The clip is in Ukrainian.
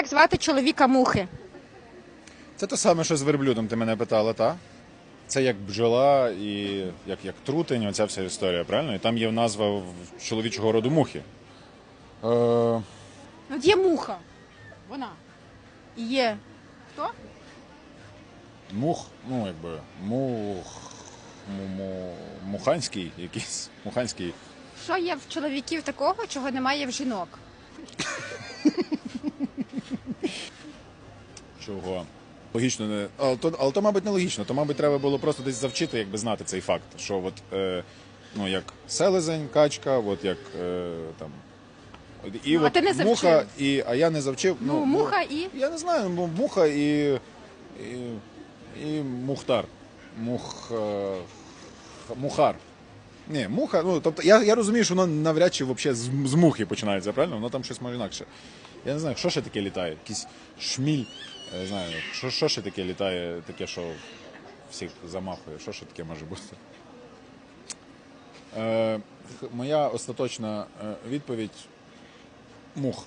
Як звати чоловіка мухи? Це те саме, що з верблюдом ти мене питала, та? Це як бджола і як, як трутень, оця вся історія, правильно? І там є назва чоловічого роду мухи. Е, Ну, От є муха. Вона. І є. Хто? мух, ну якби мух. му- му- Муханський якийсь. Муханський. Що є в чоловіків такого, чого немає в жінок? Чого? Логічно не. Але то, але то, мабуть, не логічно. То, мабуть, треба було просто десь завчити, якби знати цей факт. Що от, е, ну, як селезень, качка, от як е, там. І Ну, а ти не завчив. муха, і, а я не завчив. Ну, муха і. Я не знаю, ну, муха і. і, і мухтар. Мух. е, мухар. Ні, муха, ну тобто я, я розумію, що воно навряд чи вообще з, з мухи починається, правильно? Воно там щось може інакше. Я не знаю, що ще таке літає? Якийсь шміль. Я не знаю, що, що ще таке літає, таке, що всіх замахує, що ще таке може бути? Е, моя остаточна е, відповідь мух.